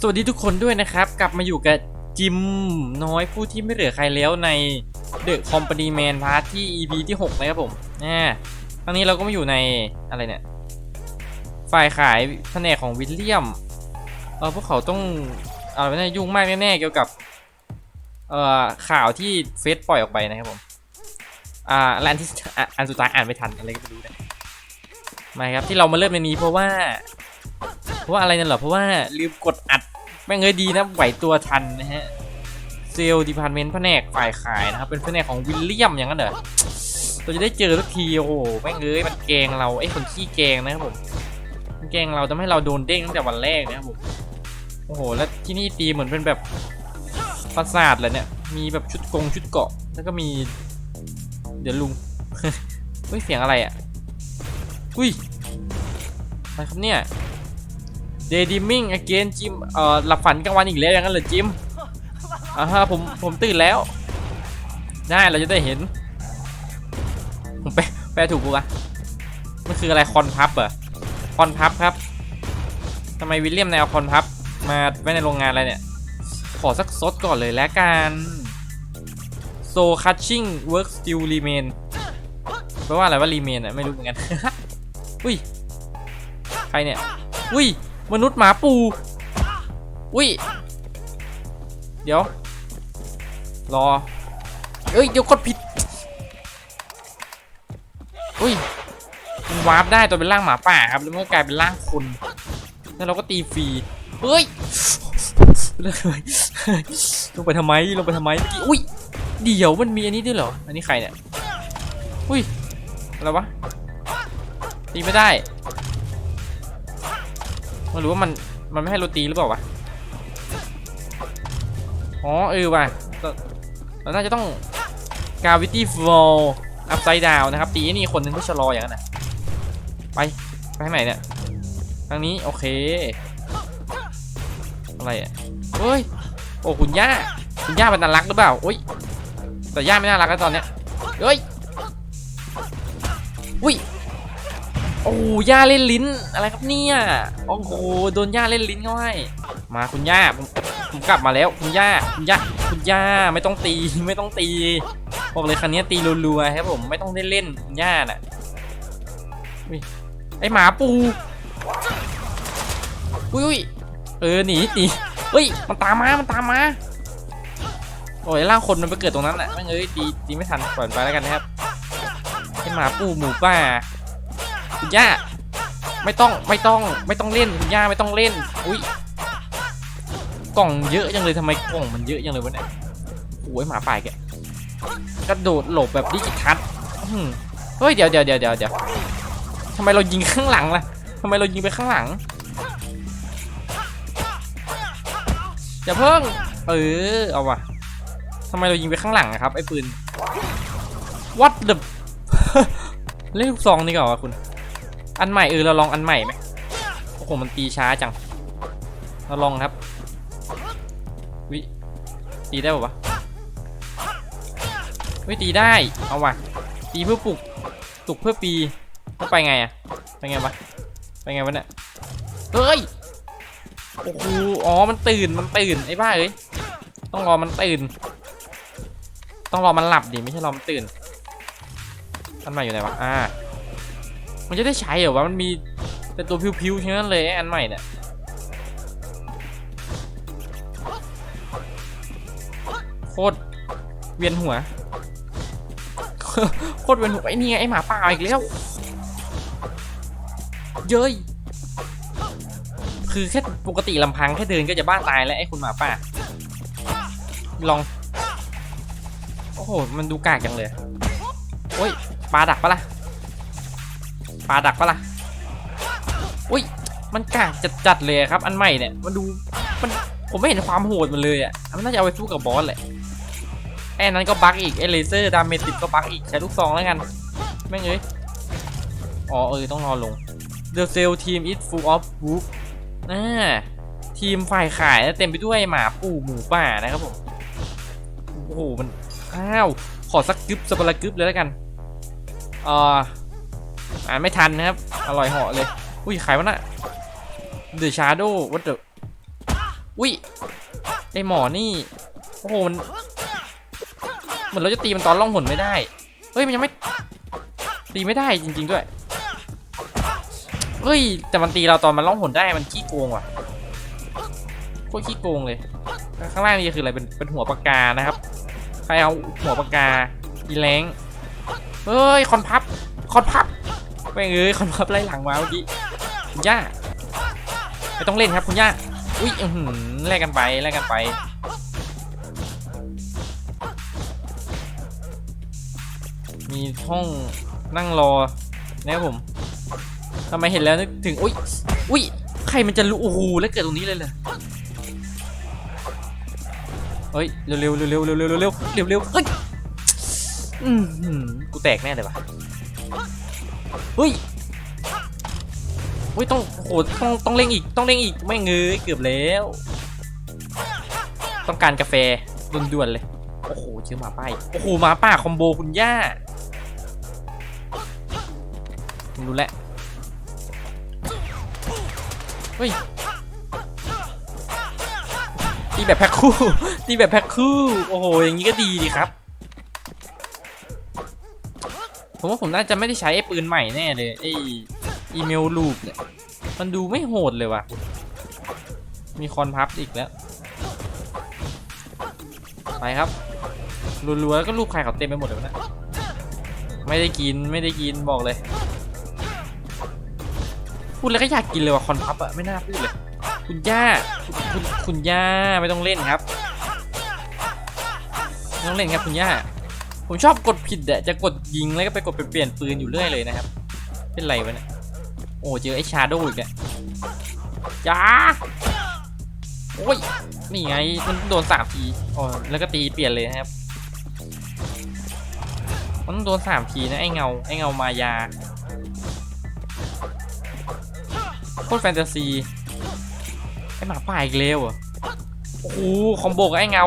สวัสดีทุกคนด้วยนะครับ กลับมาอยู่กับจิมน้อยผู้ที่ไม่เหลือใครแล้วใน The Company Man Part ที่ EP ที่ 6 นะครับผมอ่าครั้งนี้เราก็มาอยู่ในอะไรเนี่ย ฝ่ายขายแผนกของวิลเลียม เออพวกเขาต้องอะไรไม่ได้ยุ่งมากแน่ๆเกี่ยวกับ เอ่อข่าวที่เฟซปล่อยออกไปนะครับผม อ่าและอันที่อันสุดท้ายอ่านไม่ทันอะไรก็ไม่รู้นะไม่ครับที่เรามาเริ่มในนี้เพราะว่า เพราะว่าอะไรนั่นเหรอเพราะว่าลืมกดอัดแม่งเอ้ยดีนะไหวตัวทันนะฮะเซลล์ดีพาร์ตเมนต์แผนกฝ่ายขายนะครับเป็นแผนกของวิลเลียมอย่างนั้นเหรอเราจะได้เจอสักทีโอ้โหแม่งเอ้ยมันแกล้งเราไอ้คนขี้แกล้งนะครับผมมันแกล้งเราทำให้เราโดนเด้งตั้งแต่วันแรกนะครับผมโอ้โหแล้วที่นี่ตีเหมือนเป็นแบบปราสาทเลยเนี่ยมีแบบชุดกงชุดเกาะ แล้วก็มี เดี๋ยวลุงเฮ้ยเสียงอะไรอะอุ้ยอะไรครับเนี่ย เดย์ดิมมิ่งอเกนจิมเอ่อหลับฝันกลางวันอีกแล้วอย่างนั้นเหรอจิมอ่าฮะผมผมตื่นแล้วได้เราจะได้เห็นผมแปลแปลถูกปะวะมันคืออะไรคอนพับเหรอคอนพับครับทำไมวิลเลียมแนวคอนพับมาไว้ในโรงงานอะไรเนี่ย ขอสักซดก่อนเลยแล้วกัน so catching work still remain แปลว่าอะไรว่า remain อะไม่รู้เหมือนกัน อุ้ยใครเนี่ย อุ้ย มนุษย์หมาปู อุ้ย เดี๋ยว รอ เอ้ย เดี๋ยวกดผิด อุ้ยมันวาร์ปได้ตัวเป็นร่างหมาป่าครับ แล้วมันก็กลายเป็นร่างคน แล้วเราก็ตีฟรี เฮ้ยลงไปทำไม ลงไปทำไม อุ้ย เดี๋ยวมันมีอันนี้ด้วยเหรอ อันนี้ใครเนี่ย อุ้ย อะไรวะ ตีไม่ได้ ไม่รู้ว่ามันมันไม่ให้เราตีหรือเปล่าวะ อ๋อเออว่ะเราน่าจะต้อง gravity fall upside down นะครับ ตีอ้นี่คนหนึงเพื่อชะลออย่างนั้นนะไป ไปทางไหนเนี่ย ทางนี้ โอเค อะไรอะเฮ้ย โอ้คุณย่า คุณย่าเป็นน่ารักหรือเปล่าอุ้ย แต่ย่าไม่น่ารักแล้วตอนเนี้ยเฮ้ย อุ้ย โอ้ย่าเล่นลิ้นอะไรครับเนี่ยโอ้โหโดนย่าเล่นลิ้นเขาให้มาคุณย่าผมผมกลับมาแล้วคุณย่าคุณย่าคุณย่าไม่ต้องตีไม่ต้องตีบอกเลยคันนี้ตีรัวๆครับผมไม่ต้องได้เล่นคุณย่าน่ะอุ้ยไอหมาปูอุ้ยเออหนีหนีเฮ้ยมันตามมามันตามมาโอ้ยร่างคนมันไปเกิดตรงนั้นแหละไม่เอ้ยตีตีไม่ทันปล่อยมันไปแล้วกันนะครับไอหมาปูหมูป่า คุณย่าไม่ต้องไม่ต้องไม่ต้องเล่นคุณย่าไม่ต้องเล่นอุ้ยกล่องเยอะจังเลยทำไมกล่องมันเยอะจังเลยวะเนี่ยโอ้ยหมาป่าแกกระโดดหลบแบบดิจิทัลเฮ้ยเดี๋ยวเดี๋ยวเดี๋ยวเดี๋ยวเดี๋ยวทำไมเรายิงข้างหลังล่ะทำไมเรายิงไปข้างหลังอย่าเพิ่งเออเอาว่ะทำไมเรายิงไปข้างหลังอะครับไอ้ปืน what the เล่นลูกซองนี่ก่อนวะคุณ อันใหม่เออเราลองอันใหม่ไหมโอ้โหมันตีช้าจัง เราลองครับ วิตีได้ป่าวะวิตีได้ เอาว่ะ ตีเพื่อปลุกปลุกเพื่อปีแล้วไปไงอะไปไงวะ ไปไงวะเนี่ย เฮ้ย โอ้โห อ๋อ มันตื่น มันตื่น ไอ้บ้าเอ้ย ต้องรอมันตื่น ต้องรอมันหลับดิ ไม่ใช่รอมันตื่นอันใหม่อยู่ไหนวะ อ่า มันจะได้ใช้เหรอวะมันมีแต่ตัวพิวๆทั้งนั้นเลยไอ้อันใหม่เนี่ยโคตรเวียนหัวโคตรเวียนหัวไอ้นี่ไงไอ้หมาป่าอีกแล้วเย้ยคือแค่ปกติลำพังแค่เดินก็จะบ้าตายแล้วไอ้คุณหมาป่าลอง โอ้โห มันดูกากจังเลย โอ้ยปลาดักปะล่ะ ปลาดักปะล่ะอุ้ยมันกากจัดๆเลยครับ อันใหม่เนี่ยมันดูมันผมไม่เห็นความโหดมันเลยอะมันน่าจะเอาไปสู้กับบอสแหละไอ้นั้นก็บั๊กอีกไอ้เลเซอร์ดาเมจติดก็บั๊กอีกใช้ลูกซองแล้วกันแม่งเอ้ยอ๋อเออต้องรอลง The Cell Team is full of wolf อ่าทีมฝ่ายขายเต็มไปด้วยหมาปู่หมูป่านะครับผมโอ้โหมันอ้าวขอสักกึบสปาระกึบเลยแล้วกันอ่า อ่านไม่ทันนะครับ อร่อยเหาะเลย อุ้ยขายวะน่ะ The Shadow what the อุ้ยไอหมอนี่ โอ้โหมันเหมือนเราจะตีมันตอนล่องหนไม่ได้ เฮ้ยมันยังไม่ ตีไม่ได้จริง ๆด้วย เฮ้ย แต่มันตีเราตอนมันล่องหนได้มันขี้โกงว่ะโคตรขี้โกงเลย ข้างล่างนี่คืออะไรเป็นเป็นหัวปากกานะครับ ใครเอาหัวปากกาอีแรงเฮ้ยคอนพับคอนพับ ม่งเอ้ยคนพับไล่หลังมาเมื่อกี้คุณย่าไม่ต้องเล่นครับคุณย่าอุ้ยอือหือแลกกันไปแลกกันไปมีห้องนั่งรอนะครับผมทำไมเห็นแล้วนึกถึงอุ้ยอุ้ยใครมันจะรู้โอ้โหแล้วเกิดตรงนี้เลยเลยเฮ้ยเร็วเร็วเร็วเร็วเร็วเร็วเร็วเร็วเร็วเร็วเฮ้ยอืมกูแตกแน่เลยวะ เฮ้ยเฮ้ยต้องโหต้องต้องเร่งอีกต้องเร่งอีกไม่เงยเกือบแล้ว ต้องการกาแฟด่วนๆเลยโอ้โหเจอหมาป้ายโอ้โหหมาป่าคอมโบคุณย่าผมรู้แล้วเฮ้ยตีแบบแพ็คคู่ตีแบบแพ็คคู่ โอ้โห อย่างนี้ก็ดีดีครับ ผมว่าผมน่าจะไม่ได้ใช้ไอ้ปืนใหม่แน่เลยไอ้อีเมลลูปเนี่ย มันดูไม่โหดเลยว่ะ มีคอนพับอีกแล้ว ไปครับรัวๆแล้วก็รูปใครเขาเต็มไปหมดเลยวนะ ไม่ได้กินไม่ได้กินบอกเลย พูดแล้วก็อยากกินเลยว่ะคอนพับอะไม่น่าพูดเลย คุณย่าคุณคุณคุณย่าไม่ต้องเล่นครับ ไม่ต้องเล่นครับคุณย่า ผมชอบกดผิดอะจะกดยิงแล้วก็ไปกดไปเปลี่ยนปืนอยู่เรื่อยเลยนะครับ เป็นไรวะเนี่ย โอ้เจอไอ้ชาโดว์อีกอะย่าโอ้ย นี่ไง มันโดนสามทีอ๋อแล้วก็ตีเปลี่ยนเลยนะครับ มันโดนสามทีนะไอ้เงา ไอ้เงามายา โคตรแฟนตาซี ไอ้หมาป่าอีกแล้วอะโอ้โหคอมโบกับไอ้เงา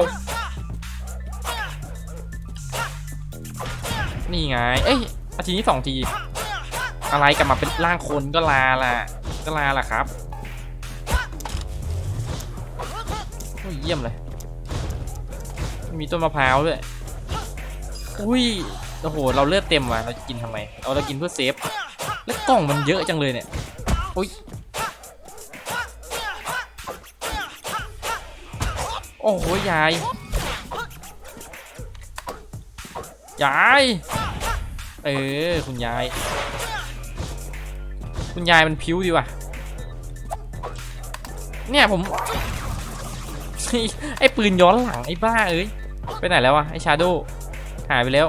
นี่ไง เอ้ยอาทีนี้สองที อะไรกลับมาเป็นร่างคนก็ลาล่ะ ก็ลาล่ะครับโอ้ยเยี่ยมเลย มีต้นมะพร้าวด้วย อุ้ย โอ้โห เราเลือดเต็มว่ะ เราจะกินทำไมเราเรากินเพื่อเซฟ แล้วกล่องมันเยอะจังเลยเนี่ย อุ้ย โอ้โหยาย ยาย เออ คุณยาย คุณยายมันพิ้วดีว่ะ เนี่ยผม ไอ้ปืนย้อนหลังไอ้บ้าเอ้ย ไปไหนแล้ววะไอ้ชาโดหายไปแล้ว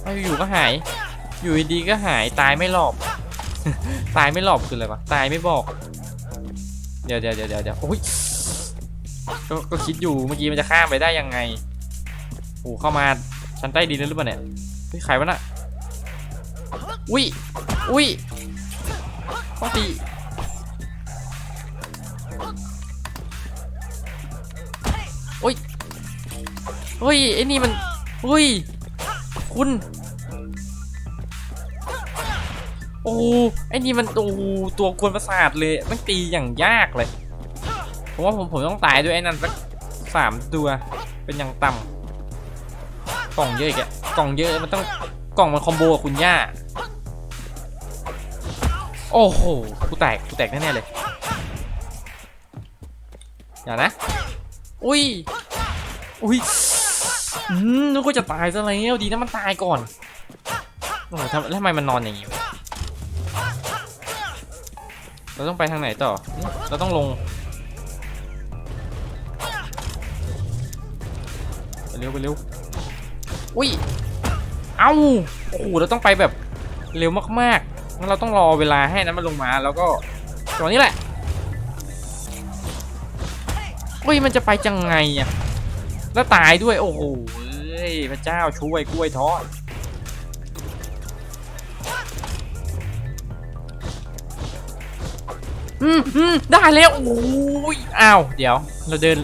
ไม่อยู่ก็หาย อยู่ดีก็หายตายไม่หลอบ ตายไม่หลอบคืออะไรวะตายไม่บอก เดี๋ยวเดี๋ยวเดี๋ยวเดี๋ยวโอ้ยก็ก็คิดอยู่เมื่อกี้มันจะข้ามไปได้ยังไงโอ้เข้ามาชั้นใต้ดินหรือเปล่าเนี่ย ฮ้ยใครวะน่ะอุ้ยอุ้ยต้องตีโอ้ยเฮ้ยไอ้นี่มันเฮ้ยคุณโอ้ไอ้นี่มันโอ้ตัวกวนประสาทเลยมันตีอย่างยากเลยผมว่าผมผมต้องตายด้วยไอ้นั่นสักสามตัวเป็นอย่างต่ำกล่องเยอะอีกอะ กล่องเยอะมันต้องกล่องมันคอมโบกับคุณย่า โอ้โห กูแตก กูแตกแน่ๆเลย อย่านะ อุ้ย อุ้ยอืมนึกว่าจะตายซะแล้วดีนะมันตายก่อน โอ้โหทำแล้วทำไมมันนอนอย่างงี้ เราต้องไปทางไหนต่อ เราต้องลงไปเร็วไปเร็ว อุ้ย เอ้าโอ้โหเราต้องไปแบบเร็วมากๆงั้นเราต้องรอเวลาให้นั้นมันลงมาแล้วก็ตอนนี้แหละอุ้ยมันจะไปจังไงอะแล้วตายด้วยโอ้โหพระเจ้าช่วยกล้วยทอดอืมอืมได้แล้วโอ้ยอ้าวเดี๋ยวเราเดิน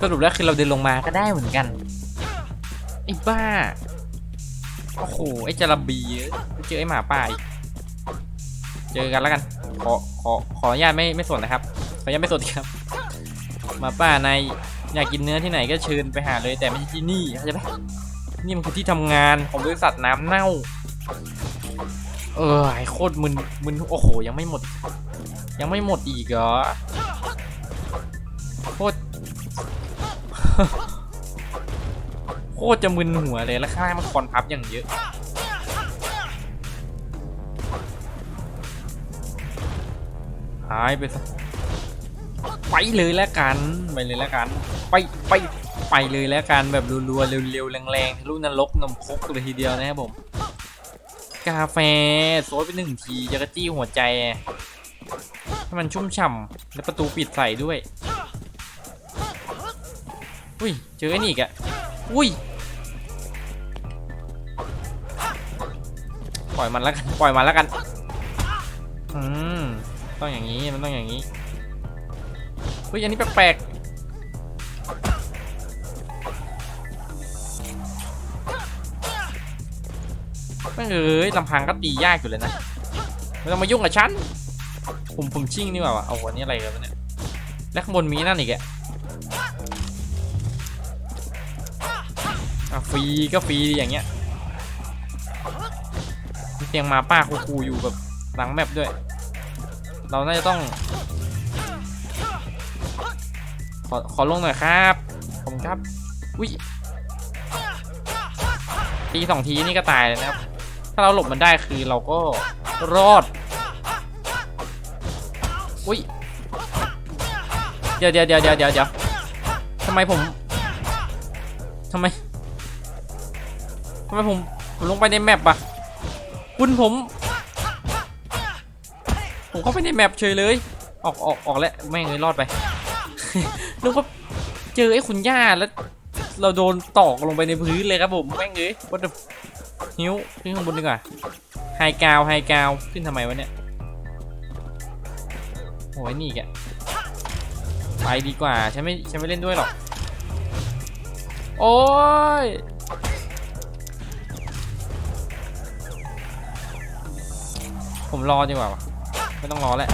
สรุปแล้วคือเราเดินลงมาก็ได้เหมือนกัน ไอ้บ้า โอ้โห ไอ้จระบีเจอไอ้หมาป่าอีกเจอกันแล้วกัน ขอ ขอ ขออนุญาตไม่ ไม่สนนะครับเขายังไม่สดครับหมาป่าในอยากกินเนื้อที่ไหนก็เชิญไปหาเลย แต่ไม่ใช่ที่นี่เข้าใจไหมนี่มันคือที่ทำงานของบริษัทน้ำเน่า เออไอโคตรมึน มึน โอ้โห ยังไม่หมด ยังไม่หมดอีกเหรอ โคตร ตรจะมึนหัวเลยแล้วข้างล่างมันคอนพับอย่างเยอะหายไปซะไปเลยแล้วกันไปเลยแล้วกัน ไปไปไปเลยแล้วกันแบบรัวๆเร็วๆแรงๆทะลุนรกนมคกเลยทีเดียวนะครับผม กาแฟโซดไปหนึ่งทีจะกระจี้หัวใจให้มันชุ่มฉ่ำและประตูปิดใส่ด้วย อุ้ย เจอไอ้นี่อีกอะอุ้ย ล่อยมันแล้วกันปล่อยมันแล้วกันอืมต้องอย่างนี้มันต้องอย่างนี้เฮ้ยอันนี้แปลกๆไม่เอ้ยลำพังก็ตียากอยู่เลยนะไม่ต้องมายุ่งกับฉันผมผมชิ่งนี่หว่าวะเอาวันนี้อะไรกันเนี่ยแล้วข้างบนมีนั่นอีกอะอะฟรีก็ฟรีอย่างเงี้ย เตียงมาป้าคูๆอยู่แบบหลังแมปด้วย เราน่าจะต้อง ขอขอลงหน่อยครับผมครับอุ้ยตีสองทีนี่ก็ตายเลยนะครับ ถ้าเราหลบมันได้คือเราก็รอด อุ้ย เดี๋ยวเดี๋ยวเดี๋ยวเดี๋ยวเดี๋ยวเดี๋ยวทำไมผมทำไมทำไมผมผมลงไปในแมปอะ คุณผม ผมเข้าไปในแมปเฉยเลย ออกออกออกแล้วแม่งเลยรอดไปนึกว่าเจอไอ้คุณย่าแล้ว เราโดนตอกลงไปในพื้นเลยครับผมแม่งเลยวัดหิวขึ้นข้างบนดีกว่าไฮกราวไฮกราวขึ้นทำไมวะเนี่ยโอ้ยนี่แกไปดีกว่าฉันไม่ฉันไม่เล่นด้วยหรอก โอ้ย ผมรอดีกว่าวะไม่ต้องรอแล้ว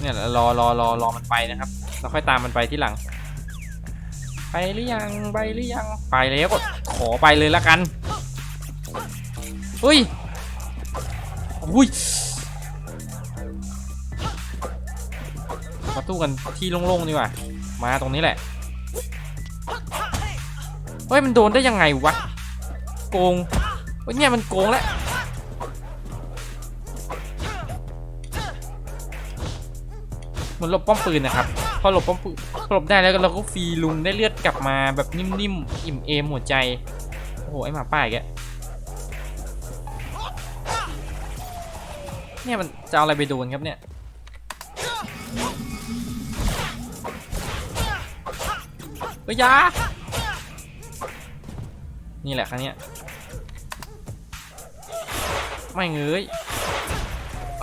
เนี่ยรอรอรอรอมันไปนะครับแล้วค่อยตามมันไปที่หลัง ไปหรือยังไปหรือยังไปแล้วก็ขอไปเลยละกันอุ้ยอุ้ยมาตู้กันที่โล่งๆดีกว่ามาตรงนี้แหละเฮ้ยมันโดนได้ยังไงวะโกง เฮ้ยเนี่ยมันโกงแล้วเหมือนหลบป้อมปืนนะครับ พอหลบป้อมปืนหลบได้แล้วเราก็ฟรีลุงได้เลือดกลับมาแบบนิ่มๆ อิ่มเอมหัวใจ โอ้โห ไอหมาป่าอีกแกเนี่ยมันจะเอาอะไรไปโดนครับเนี่ยเฮ้ยยานี่แหละครั้งเนี้ย ไม่เงย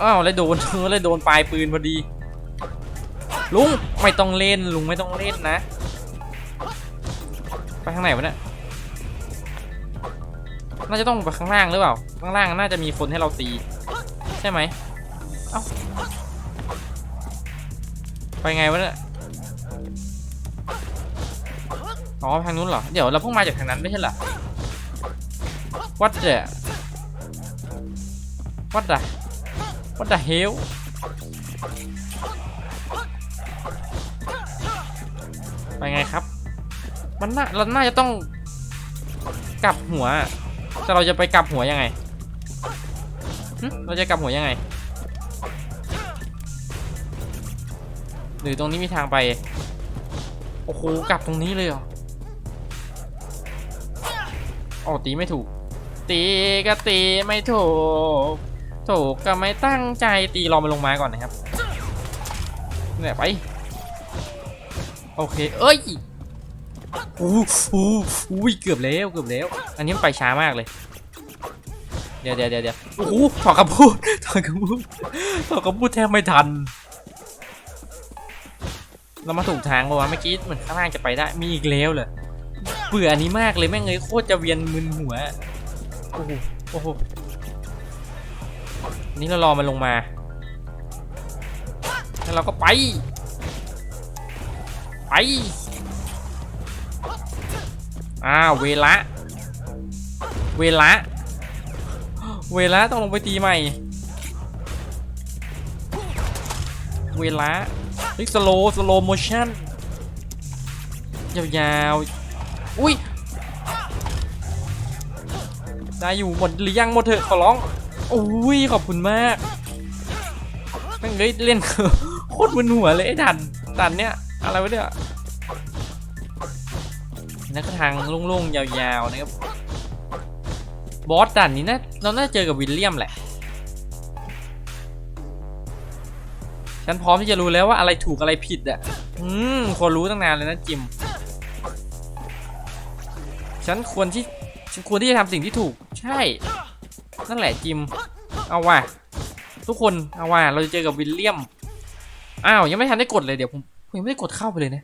อ้าวแล้วโดนเออแล้วโดนปลายปืนพอดี ลุงไม่ต้องเล่นลุงไม่ต้องเล่นนะ ไปข้างไหนวะเนี่ยน่าจะต้องไปข้างล่างหรือเปล่า ข้างล่างน่าจะมีคนให้เราตี ใช่ไหมเอ้าไปไงวะเนี่ยอ๋อทางนู้นเหรอ เดี๋ยวเราเพิ่งมาจากทางนั้นไม่ใช่เหรอ What the What the What the hell ไปไงครับ มันน่าเราน่าจะต้องกลับหัว แต่เราจะไปกลับหัวยังไง เราจะกลับหัวยังไง หรือตรงนี้มีทางไป โอ้โห กลับตรงนี้เลยเหรออ๋อตีไม่ถูก ตีก็ตีไม่ถูก ถูกก็ไม่ตั้งใจตีรอมันลงมาก่อนนะครับเนี่ยไปโอเคเอ้ยอู้อู้อู้ยเกือบแล้วเกือบแล้ว อันนี้มันไปช้ามากเลยเดี๋ยวเดี๋ยวเดี๋ยวเดี๋ยวโอ้โหถอดคำพูดถอดคำพูดถอดคำพูดแทบไม่ทัน เรามาถูกทางปะวะเมื่อกี้เหมือนข้างล่างจะไปได้มีอีกแล้วเหรอเบื่ออันนี้มากเลยแม่งเลยโคตรจะเวียนมึนหัวโอ้โหโอ้โห นี่เรารอมันลงมา แล้วเราก็ไป ไปอ้าวเวละ เวละ เวละต้องลงไปตีใหม่ เวละเฮ้ยสโลสโลโมชั่น ยาวๆ อุ้ยได้อยู่หมดหรือยังหมดเถอะขอร้อง โอ้ยขอบคุณมากแม่งเฮ้ยเล่นโคตรมึนหัวเลยไอ้ดันดันเนี้ยอะไรวะเนี่ยนักทางโล่งๆยาวๆนะครับบอสดันนี้นะเราน่าเจอกับวิลเลียมแหละ ฉันพร้อมที่จะรู้แล้วว่าอะไรถูกอะไรผิดอะอืมควรรู้ตั้งนานเลยนะจิม ฉันควรที่ฉันควรที่จะทำสิ่งที่ถูก ใช่ นั่นแหละจิม เอาว่ะ ทุกคน เอาว่ะ เราจะเจอกับวิลเลียม อ้าว ยังไม่ทันได้กดเลย เดี๋ยวผมผมยังไม่ได้กดเข้าไปเลยนะ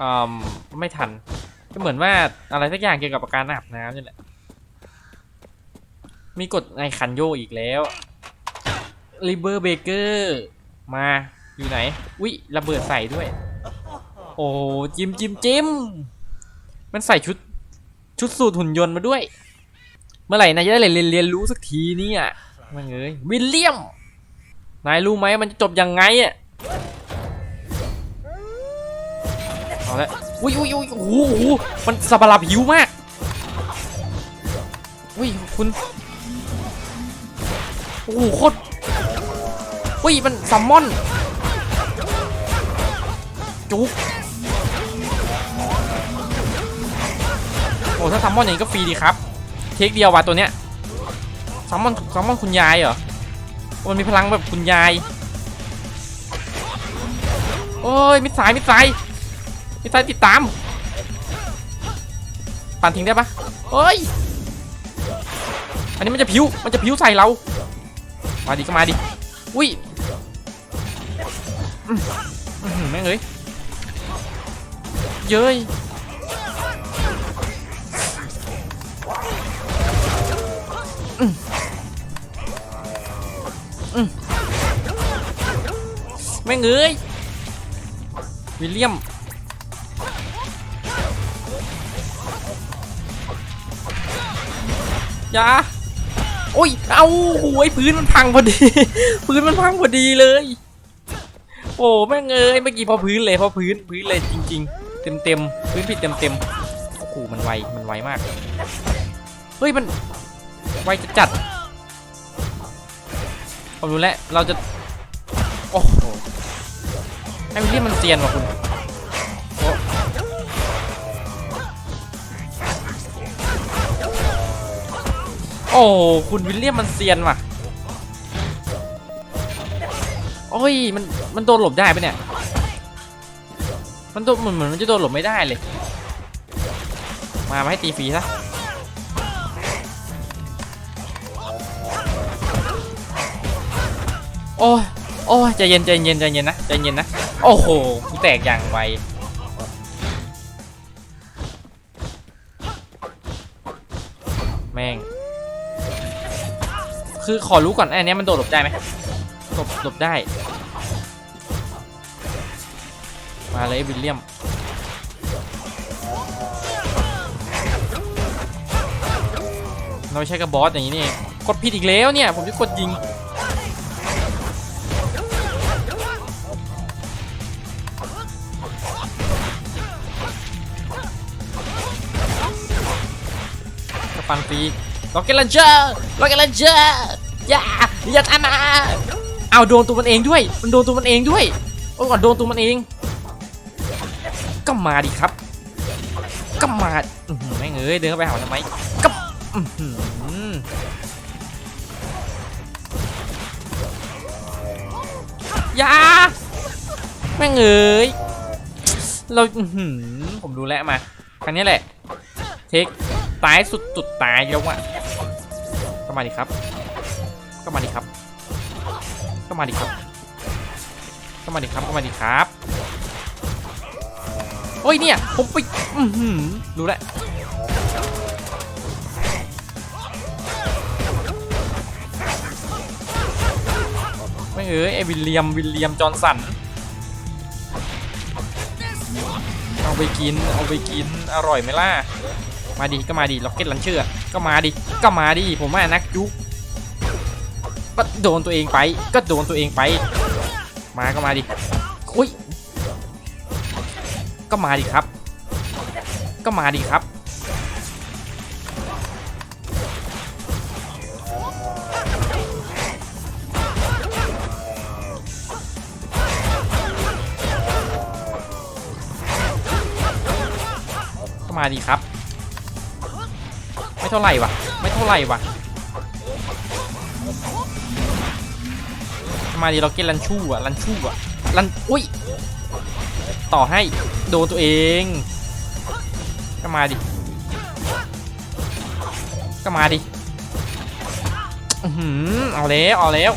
อืมไม่ทัน ก็เหมือนว่าอะไรสักอย่างเกี่ยวกับการอาบน้ำนี่แหละ มีกฎในคันโยกอีกแล้วลิเบอร์เบเกอร์มาอยู่ไหน อุ๊ยระเบิดใส่ด้วย โอ้จิมจิมจิม มันใส่ชุดชุดสูทหุ่นยนต์มาด้วย เมื่อไหร่นายจะได้เรียนเรียนรู้สักทีเนี่ยมันเอ้ยวิลเลียม นายรู้ไหมมันจะจบยังไงอะเอาละอุ้ยอุ้ยอุ้ยโอ้โหมันสับปะรับหิวมาก อุ้ยคุณ โอ้โหโคตร อุ้ยมันซัมมอน จุก โอ้ถ้าซัมมอนอย่างนี้ก็ฟรีดีครับ เทคเดียวว่ะตัวเนี้ยซัมมอนซัมมอนคุณยายเหรอมันมีพลังแบบคุณยาย โอ้ยมิดสายมิดสายมิดสายติดตาม ปั่นทิ้งได้ปะเอ้ย อันนี้มันจะผิวมันจะผิวใส่เรา มาดิก็มาดิ อุ้ยแม่งเอ้ยเย้ย แม่งเอ้ยวิลเลียม อย่า โอ้ย เอาโอ้ยพื้นมันพังพอดี พื้นมันพังพอดีเลย โอ้แม่งเอ้ยเมื่อกี้พอพื้นเลยพอพื้นพื้นเลยจริง ๆ เต็มเต็มๆพื้นผิดเต็มเต็มโอ้โหมันไวมันไวมาก เฮ้ยมันไวจะจัด ผมรู้แล้วเราจะ โอ้โหไอ้วิลเลียมมันเซียนว่ะคุณโอ้โอ้คุณวิลเลียมมันเซียนว่ะ โอ้ย มัน มันโดนหลบได้ปะเนี่ย มันโดนเหมือนเหมือนมันจะโดนหลบไม่ได้เลย มามาให้ตีฟรีซะ โอ้ยโอ้ยใจเย็นใจเย็นใจเย็นนะใจเย็นนะ โอ้โหกูแตกอย่างไวแม่ง คือขอรู้ก่อนไอ้นี้มันโดดหลบได้ไหมหลบหลบได้ มาเลยวิลเลียมเราใช่กับบอสอย่างนี้นี่กดผิดอีกแล้วเนี่ย ผมจะกดยิง กระปันฟรีล็อกเก็ตลันเจอร์ล็อกเก็ตลันเจอร์อย่าอย่าทำมาเอาโดนตัวมันเองด้วย มันโดนตัวมันเองด้วยโอ้ก่อนโดนตัวมันเอง ก็มาดิครับ ก็มาแม่งเอ้ยเดินเข้าไปหาทำไมก็อื้อหืออย่าแม่งเอ้ยเราผมดูแลมาครั้งนี้แหละ เทค ตายสุดสุดตายยล้วอะก็มาดิครับ ก็มาดิครับ ก็มาดิครับ ก็มาดิครับ ก็มาดิครับ โอ้ยเนี่ย ผมไปอืมรู้แล้วไม่เอ้ยไอวิลเลียม วิลเลียม จอร์นสัน เอาไปกิน เอาไปกิน อร่อยไหมล่ะ มาดิก็มาดิล็อกเก็ตลันเชื่อก็มาดิก็มาดิผมว่านักยุกก็โดนตัวเองไป ก็โดนตัวเองไป มาก็มาดิอุ้ยก็มาดิครับ ก็มาดิครับก็มาดีครับ เท่าไหร่วะไม่เท่าไหร่วะมาดีเราเก็ตลันชู่อะลันชู่อะลันอุ้ยต่อให้โดนตัวเองก็มาดิก็มาดิอือหือเอาแล้วเอาแล้ว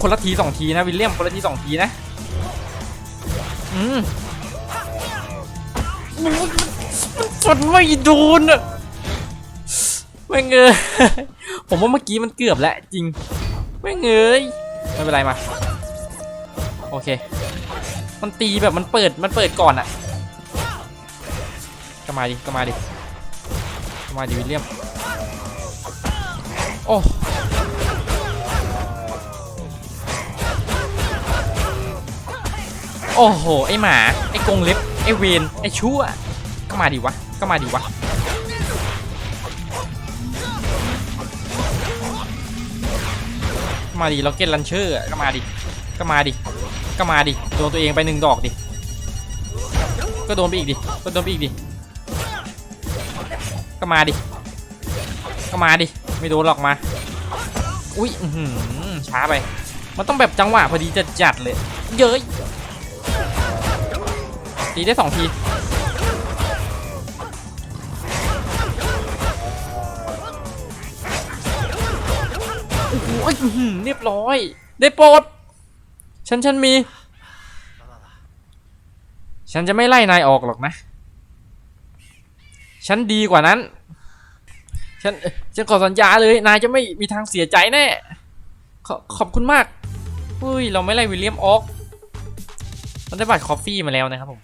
คนละทีสองทีนะวิลเลียมคนละทีสองทีนะอืมมันมันไม่โดนอะ ไม่งเงยผมว่าเมื่อกี้มันเกือบแล้วจริงไม่งเงยไม่เป็นไรมาโอเค มันตีแบบมันเปิดมันเปิดก่อนอะก็มาดิก็มาดิก็มาดิวิลเลียมโอ้โอ้โหไอหมาไอกรงเล็บไอเวนไอชั่วก็มาดิวะก็มาดิวะ มาดิล็อกเก็ตลันเชอร์ก็มาดิ ก็มาดิ ก็มาดิ โดนตัวเองไปหนึ่งดอกดิ ก็โดนไปอีกดิ ก็โดนไปอีกดิ ก็มาดิ ก็มาดิ ไม่โดนหรอกมา อุ้ยหือช้าไป มันต้องแบบจังหวะพอดีจะจัดเลย เย้ยตีได้สองที อ้ยเรียบร้อย ได้โปรด ฉันฉันมี ฉันจะไม่ไล่นายออกหรอกนะ ฉันดีกว่านั้น ฉันฉันขอสัญญาเลย นายจะไม่มีทางเสียใจแน่ขอขอบคุณมากอุ้ย เราไม่ไล่วิลเลียมออกมันได้บัตรคอฟฟี่มาแล้วนะครับผม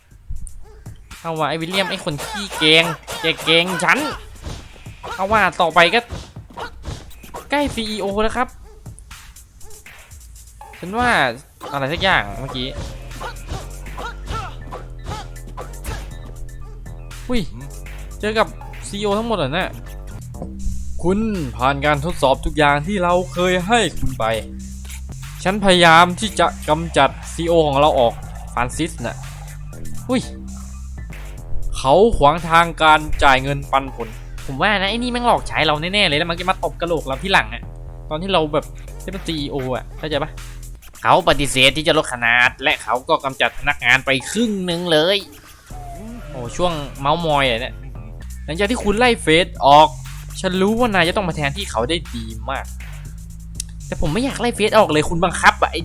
เอาว่าไอ้วิลเลียมไอ้คนขี้เกงแกเกงฉัน เอาว่าต่อไปก็ ใกล้ CEO แล้วครับ ฉันว่าอะไรสักอย่างเมื่อกี้ อุ้ย เจอกับ CEO ทั้งหมดเหรอเนี่ยคุณผ่านการทดสอบทุกอย่างที่เราเคยให้คุณไป ฉันพยายามที่จะกำจัด CEO ของเราออกฟรานซิสน่ะอุ้ย เขาขวางทางการจ่ายเงินปันผล ผมว่านะไอ้นี่แม่งหลอกใช้เราแน่ๆเลยแล้วมันจะมาตบกระโหลกเราที่หลังอะตอนที่เราแบบได้เป็น CEO อะเข้าใจปะ เขาปฏิเสธที่จะลดขนาด และเขาก็กำจัดพนักงานไปครึ่งหนึ่งเลย โอ้ช่วงเมาส์มอยอะเนี่ยหลังจากที่คุณไล่เฟสออก ฉันรู้ว่านายจะต้องมาแทนที่เขาได้ดีมาก แต่ผมไม่อยากไล่เฟสออกเลยคุณบังคับอะไอ้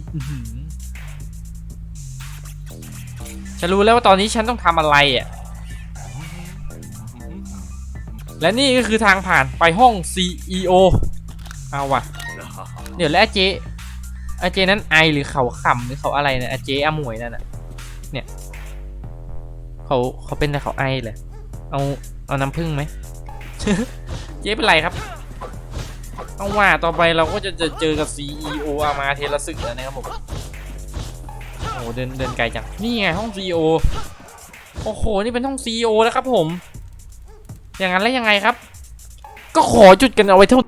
ฉันรู้แล้วว่าตอนนี้ฉันต้องทำอะไรอะและนี่ก็คือทางผ่านไปห้อง CEO เอาวะเดี๋ยวแล้วเจ อาเจนั้นไอหรือเขาขำหรือเขาอะไรเนี่ยอาเจอหมวยนั่นน่ะ เนี่ยเขาเขาเป็นแต่เขาไอเลยเอาเอาน้ำผึ้งไหมเจ๊เป็นไรครับต้องว่าต่อไปเราก็จะจะเจอกับ CEO อามาเทลสึกแล้วนะครับผมโอ้เดินเดินไกลจังนี่ไงห้อง CEO โอ้โหนี่เป็นห้อง CEO แล้วครับผม อย่างนั้นแล้วยังไงครับ ก็ขอจุดกันเอาไว้เท่า